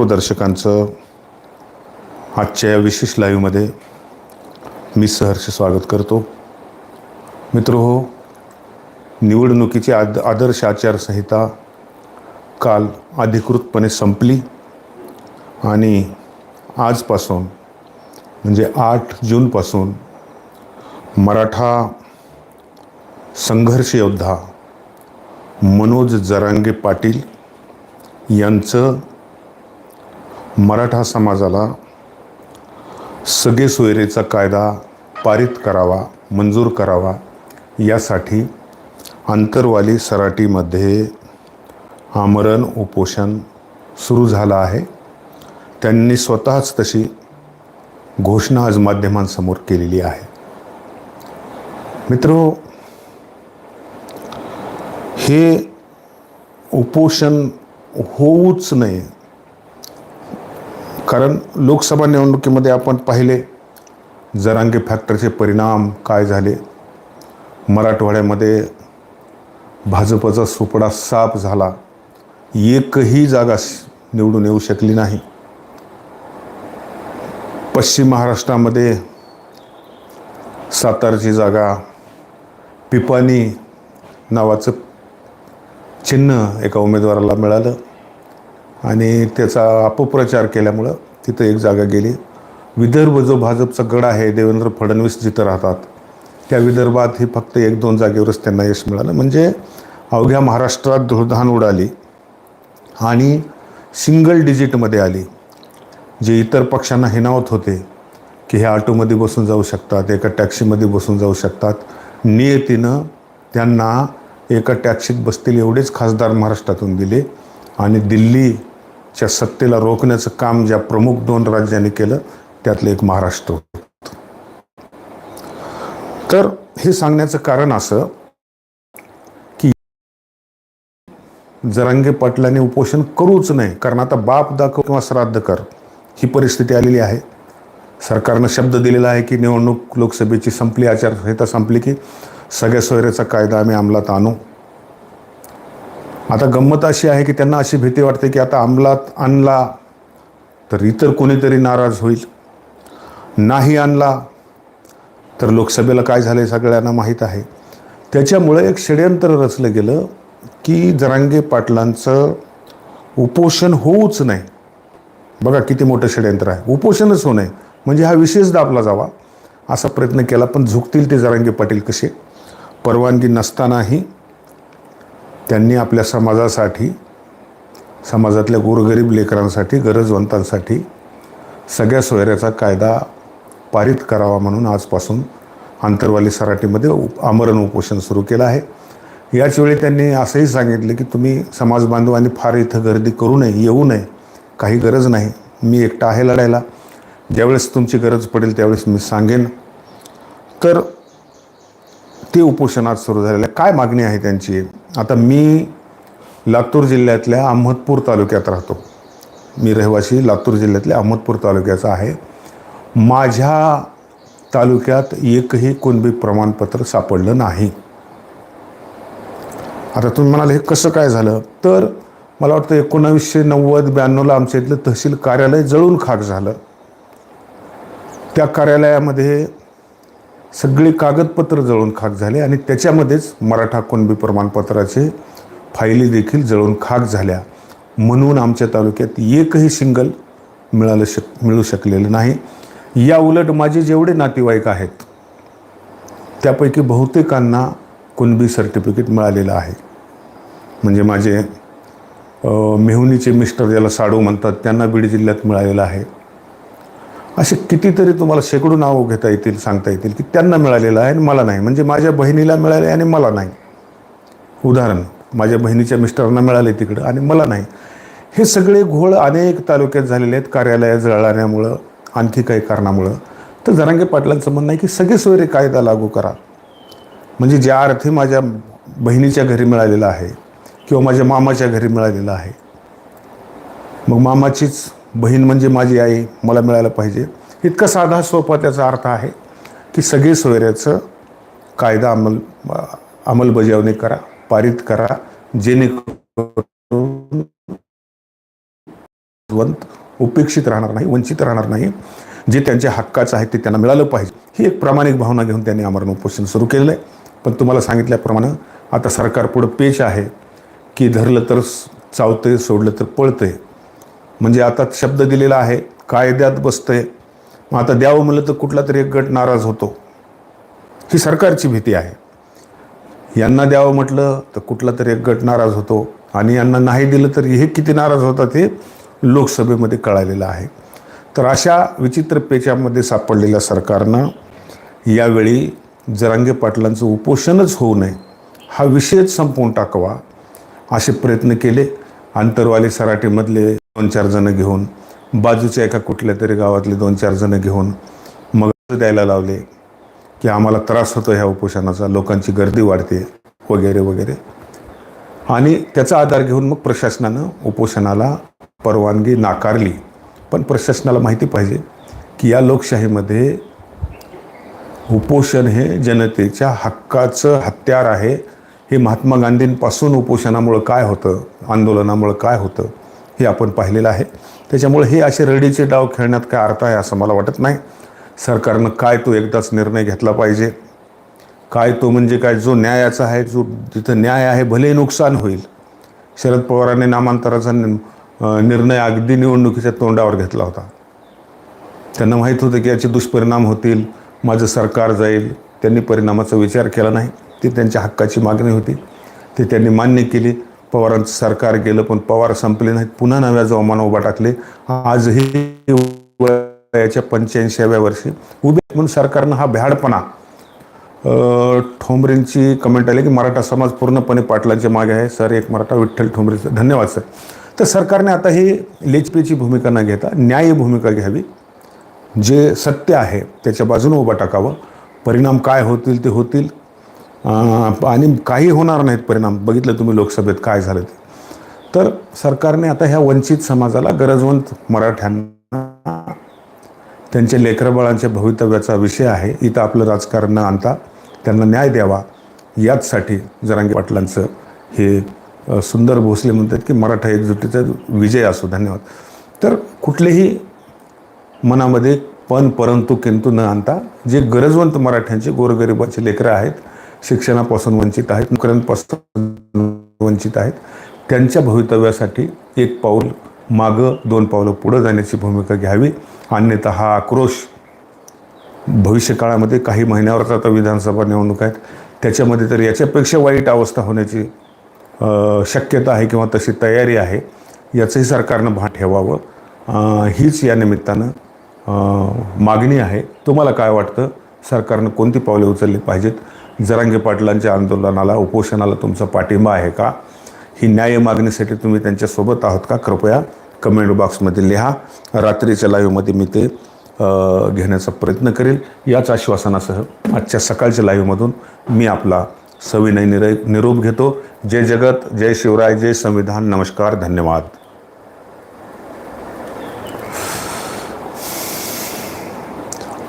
हो दर्शकांचं आजच्या या विशेष लाईव्हमध्ये मी सहर्ष स्वागत करतो. मित्र हो निवडणुकीची आद आदर्श आचारसंहिता काल अधिकृतपणे संपली आणि आजपासून म्हणजे आठ जूनपासून मराठा संघर्ष योद्धा मनोज जरांगे पाटील यांचं मराठा समाजाला सगळे सोयरेचा कायदा पारित करावा मंजूर करावा यासाठी आंतरवाली सराटीमध्ये आमरण उपोषण सुरू झालं आहे. त्यांनी स्वतःच तशी घोषणा आज माध्यमांसमोर केलेली आहे. मित्र हे उपोषण होऊच नये. कारण लोकसभा निवडणुकीमध्ये आपण पाहिले जरांगे फॅक्टरचे परिणाम काय झाले? मराठवाड्यामध्ये भाजपचा सुपडा साफ झाला. एकही जागा निवडून येऊ शकली नाही. पश्चिम महाराष्ट्रामध्ये सातारची जागा पिपानी नावाचं चिन्ह एका उमेदवाराला मिळालं आणि त्याचा अपप्रचार केल्यामुळं तिथं एक जागा गेली. विदर्भ जो भाजपचा गड आहे देवेंद्र फडणवीस जिथं राहतात त्या विदर्भात ही फक्त एक दोन जागेवरच त्यांना यश मिळालं. म्हणजे अवघ्या महाराष्ट्रात धुळधाण उडाली आणि सिंगल डिजिटमध्ये आली. जे इतर पक्षांना हिनावत होते की हे ऑटोमध्ये बसून जाऊ शकतात एका टॅक्सीमध्ये बसून जाऊ शकतात नियतीनं त्यांना एका टॅक्सीत बसतील एवढेच खासदार महाराष्ट्रातून दिले आणि दिल्ली च्या सत्तेला रोखण्याचं काम ज्या प्रमुख दोन राज्यांनी केलं त्यातलं एक महाराष्ट्र होतं. तर हे सांगण्याचं कारण असं की जरांगे पाटलाने उपोषण करूच नाही कारण आता बाप दाखव किंवा श्राद्ध कर ही परिस्थिती आलेली आहे. सरकारनं शब्द दिलेला आहे की निवडणूक लोकसभेची संपली आचारसंहिता संपली की सगळ्या सोयरेचा कायदा आम्ही अंमलात आणू. आता गंमत अशी आहे की त्यांना अशी भीती वाटते की आता अंमलात आणला तर इतर कोणीतरी नाराज होईल. नाही आणला तर लोकसभेला काय झालं सगळ्यांना माहीत आहे. त्याच्यामुळे एक षडयंत्र रचलं गेलं की जरांगे पाटलांचं उपोषण होऊच नाही. बघा किती मोठं षडयंत्र आहे. उपोषणच होऊ नये. म्हणजे हा विशेष दाबला जावा असा प्रयत्न केला पण झुकतील ते जरांगे पाटील कसे? परवानगी नसतानाही त्यांनी आपल्या समाजासाठी समाजातल्या गोरगरीब लेकरांसाठी गरजवंतांसाठी सगळ्या सोयऱ्याचा कायदा पारित करावा म्हणून आजपासून आंतरवाली सराटीमध्ये उप आमरण उपोषण सुरू केलं आहे. याच वेळी त्यांनी असंही सांगितलं की तुम्ही समाज बांधवांनी फार इथं गर्दी करू नये येऊ नये काही गरज नाही मी एकटा आहे लढायला. ज्यावेळेस तुमची गरज पडेल त्यावेळेस मी सांगेन. तर ते उपोषण आज सुरू झालेलं आहे काय मागणी आहे त्यांची? आता मी लातूर जिल्ह्यातल्या अहमदपूर तालुक्यात राहतो. मी रहिवासी लातूर जिल्ह्यातल्या अहमदपूर तालुक्याचा आहे. माझ्या तालुक्यात एकही कुणबी प्रमाणपत्र सापडलं नाही. आता तुम्ही म्हणाल हे कसं काय झालं? तर मला वाटतं एकोणावीसशे नव्वद ब्याण्णवला आमच्या इथलं तहसील कार्यालय जळून खाक झालं. त्या कार्यालयामध्ये सगळी कागदपत्र जळून खाक झाले आणि त्याच्यामध्येच मराठा कुणबी प्रमाणपत्राचे फायली देखील जळून खाक झाल्या. म्हणून आमच्या तालुक्यात एकही सिंगल मिळालं शक मिळू शकलेलं नाही. या उलट माझे जेवढे नातेवाईक आहेत त्यापैकी बहुतेकांना कुणबी सर्टिफिकेट मिळालेलं आहे. म्हणजे माझे मेहुनीचे मिस्टर ज्याला साडू म्हणतात त्यांना बीड जिल्ह्यात मिळालेलं आहे. असे कितीतरी तुम्हाला शेकडो नावं घेता येतील सांगता येतील की त्यांना मिळालेलं आहे आणि मला नाही. म्हणजे माझ्या बहिणीला मिळाले आणि मला नाही. उदाहरण माझ्या बहिणीच्या मिस्टरांना मिळाले तिकडं आणि मला नाही. हे सगळे घोळ अनेक तालुक्यात झालेले आहेत कार्यालयात जळाल्यामुळं आणखी काही कारणामुळं. तर जरांगे पाटलांचं म्हणणं आहे की सगळे सोयरे कायदा लागू करा. म्हणजे ज्या अर्थी माझ्या बहिणीच्या घरी मिळालेला आहे किंवा माझ्या मामाच्या घरी मिळालेला आहे मग मामाचीच बहीण म्हणजे माझी आई मला मिळायला पाहिजे. इतका साधा सोपा त्याचा अर्थ आहे की सगळे सोयऱ्याचं कायदा अंमल अंमलबजावणी करा पारित करा जेणेकरून उपेक्षित राहणार नाही वंचित राहणार नाही. जे त्यांच्या हक्काचं आहे ते त्यांना मिळालं पाहिजे. ही एक प्रामाणिक भावना घेऊन त्यांनी आमरण उपोषण सुरू केलेलं आहे. पण तुम्हाला सांगितल्याप्रमाणे आता सरकार पुढं पेच आहे की धरलं तर चावतंय सोडलं तर पळतंय. म्हणजे आता शब्द दिलेला आहे कायद्यात बसतंय. मग आता द्यावं म्हणलं तर कुठला तरी एक गट नाराज होतो. ही सरकारची भीती आहे. यांना द्यावं म्हटलं तर कुठला तरी एक गट नाराज होतो आणि यांना नाही दिलं तर हे किती नाराज होतात हे लोकसभेमध्ये कळालेलं आहे. तर अशा विचित्र पेचामध्ये सापडलेल्या सरकारनं यावेळी जरांगे पाटलांचं उपोषणच होऊ नये हा विषयच संपवून टाकावा असे प्रयत्न केले. अंतरवाले सराठीमधले दोन चार जणं घेऊन बाजूच्या एका कुठल्या तरी गावातले दोन चार जणं घेऊन मग द्यायला लावले की आम्हाला त्रास होतो ह्या उपोषणाचा लोकांची गर्दी वाढते वगैरे वगैरे. आणि त्याचा आधार घेऊन मग प्रशासनानं उपोषणाला परवानगी नाकारली. पण प्रशासनाला माहिती पाहिजे की या लोकशाहीमध्ये उपोषण हे जनतेच्या हक्काचं हत्यार आहे. हे महात्मा गांधींपासून उपोषणामुळं काय होतं आंदोलनामुळं काय होतं हे आपण पाहिलेलं आहे. त्याच्यामुळे हे असे रडीचे डाव खेळण्यात काय अर्थ आहे असं मला वाटत नाही. सरकारनं काय तो एकदाच निर्णय घेतला पाहिजे? काय तो म्हणजे काय जो न्यायाचा आहे जो जिथं न्याय आहे भले नुकसान होईल. शरद पवारांनी नामांतराचा निर्णय अगदी निवडणुकीच्या तोंडावर घेतला होता. त्यांना माहीत होतं की याचे दुष्परिणाम होतील माझं सरकार जाईल. त्यांनी परिणामाचा विचार केला नाही. ती त्यांच्या हक्काची मागणी होती. ते त्यांनी मान्य केली. पवारांचं सरकार गेलं पण पवार संपले नाहीत. पुन्हा नव्या जोमानं उभा टाकले. आजही वयाच्या पंच्याऐंशाव्या वर्षी उभे म्हणून सरकारनं हा भ्याडपणा ठोंबरेंची कमेंट आली की मराठा समाज पूर्णपणे पाटलांच्या मागे आहे. सर एक मराठा विठ्ठल ठोंबरेचं धन्यवाद सर. तर सरकारने आता ही लेचपेची भूमिका न घेता न्याय भूमिका घ्यावी. जे सत्य आहे त्याच्या बाजूने उभा टाकावं. परिणाम काय होतील ते होतील. आणि काही होणार नाहीत परिणाम. बघितलं तुम्ही लोकसभेत काय झालं ते. तर सरकारने आता ह्या वंचित समाजाला गरजवंत मराठ्यांना त्यांच्या लेकरबाळांच्या भवितव्याचा विषय आहे. इथं आपलं राजकारण न आणता त्यांना न्याय द्यावा. याचसाठी जरांगे पाटलांचं हे सुंदर भोसले म्हणतात की मराठा एकजुटीचा विजय असो. धन्यवाद. तर कुठलेही मनामध्ये पण परंतु किंतु न आणता जे गरजवंत मराठ्यांचे गोरगरिबाचे लेकरं आहेत शिक्षणापासून वंचित आहेत नोकऱ्यांपासून वंचित आहेत. त्यांच्या भवितव्यासाठी एक पाऊल मागं दोन पावलं पुढं जाण्याची भूमिका घ्यावी. अन्यथा हा आक्रोश भविष्यकाळामध्ये काही महिन्यावरच आता विधानसभा निवडणूक आहेत. त्याच्यामध्ये तर याच्यापेक्षा वाईट अवस्था होण्याची शक्यता आहे किंवा तशी तयारी आहे याचंही सरकारनं भान ठेवावं. हीच या निमित्तानं मागणी आहे. तुम्हाला काय वाटतं? सरकारनं कोणती पावले उचलली पाहिजेत? जरांगे पाटलांच्या आंदोलनाला उपोषणाला तुमचा पाठिंबा आहे का? ही न्याय मागणीसाठी तुम्ही त्यांच्यासोबत आहोत का? कृपया कमेंट बॉक्समध्ये लिहा. रात्रीच्या लाईव्हमध्ये मी ते घेण्याचा प्रयत्न करेल. याच आश्वासनासह आजच्या सकाळच्या लाईव्हमधून मी आपला सविनय निर निरोप घेतो. जय जगत जय शिवराय जय संविधान. नमस्कार धन्यवाद.